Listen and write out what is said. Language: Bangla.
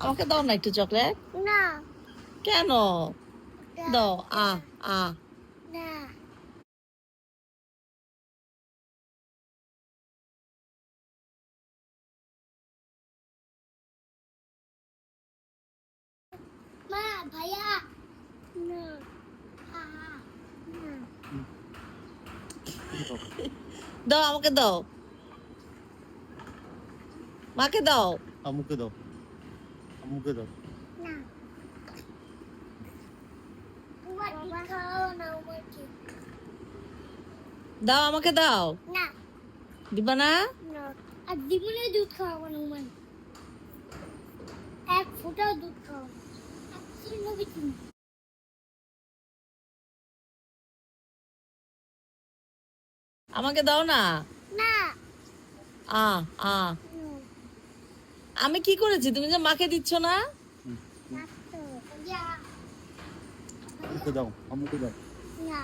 আমাকে দাও না একটু চকলেট। না। কেন? দাও আ আ। না। মা ভাইয়া। না। দাও আমাকে দাও। মাকে দাও। আম্মুকে দাও। আম্মুকে দাও। দাও আমাকে দাও। না। দিবা না? না। আর দিবনে দুধ খাওয়াবো না উমান এক ফোঁটাও দুধ খাওয়াবো তুমি আমাকে দাও না? না। আ আ। আমি কি করেছি? তুমি যে মাকে দিচ্ছ না? না তো যা আম্মুকে দাও দাও।